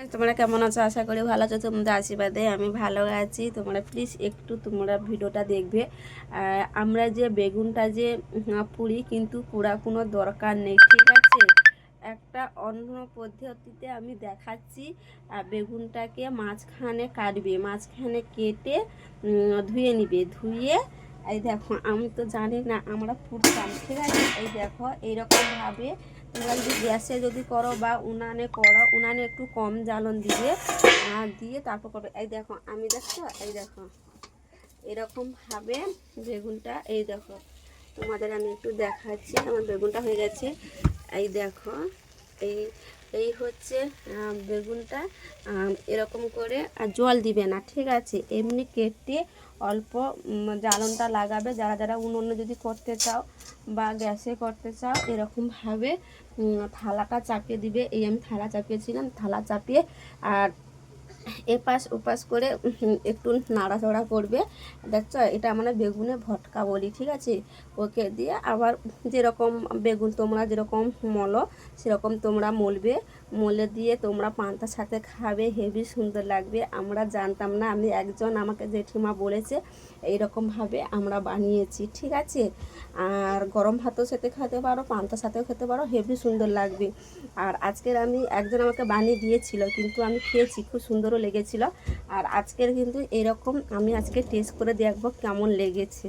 তোমরা কেমন আছো? আশা করি ভালো আছো। তোমাদের আশীর্বাদে আমি ভালো আছি। তোমরা প্লিজ একটু তোমরা ভিডিওটা দেখবে। আমরা যে বেগুনটা যে পুড়ি কিন্তু পুরা কোনো দরকার নেই। ঠিক আছে? একটা অন্য পদ্ধতিতে আমি দেখাচ্ছি বেগুনটাকে মাঝখানে কাটবে। মাঝখানে কেটে ধুয়ে নিবে। ধুয়ে, এই দেখো, আমি তো জানি না আমরা পুড়তাম ঠিক আছে? এই দেখো, এইরকমভাবে তোমরা যদি গ্যাসে যদি করো বা উনানে করো, উনানে একটু কম জ্বালন দিয়ে আর দিয়ে তারপর করবে। এই দেখো, আমি দেখছ এই দেখো। এরকমভাবে বেগুনটা, এই দেখো। তোমাদের আমি একটু দেখাচ্ছি, আমার বেগুনটা হয়ে গেছে। এই দেখো। এই এই হচ্ছে বেগুনটা এরকম করে, আর জল দিবে না, ঠিক আছে? এমনি কেটে অল্প জ্বালনটা লাগাবে। যারা যারা উনুনে যদি করতে চাও বা গ্যাসে করতে চাও, এরকমভাবে থালাটা চাপিয়ে দিবে। এই আমি থালা চাপিয়েছিলাম, থালা চাপিয়ে, আর এপাশ ওপাশ করে একটু নাড়াচড়া করবে। দেখছ, এটা আমরা বেগুনে ভটকা বলি, ঠিক আছে? ওকে দিয়ে আবার যেরকম বেগুন তোমরা যেরকম মলো, সেরকম তোমরা মলবে। মলে দিয়ে তোমরা পান্তার সাথে খাবে, হেভি সুন্দর লাগবে। আমরা জানতাম না, আমি একজন আমাকে জেঠিমা বলেছে, এইরকমভাবে আমরা বানিয়েছি, ঠিক আছে? আর গরম ভাতও সাথে খেতে পারো, পান্তার সাথেও খেতে পারো, হেভি সুন্দর লাগবে। আর আজকের আমি একজন আমাকে বানিয়ে দিয়েছিল, কিন্তু আমি খেয়েছি, খুব সুন্দরও লেগেছিল। আর আজকের কিন্তু এরকম, আমি আজকে টেস্ট করে দেখব কেমন লেগেছে।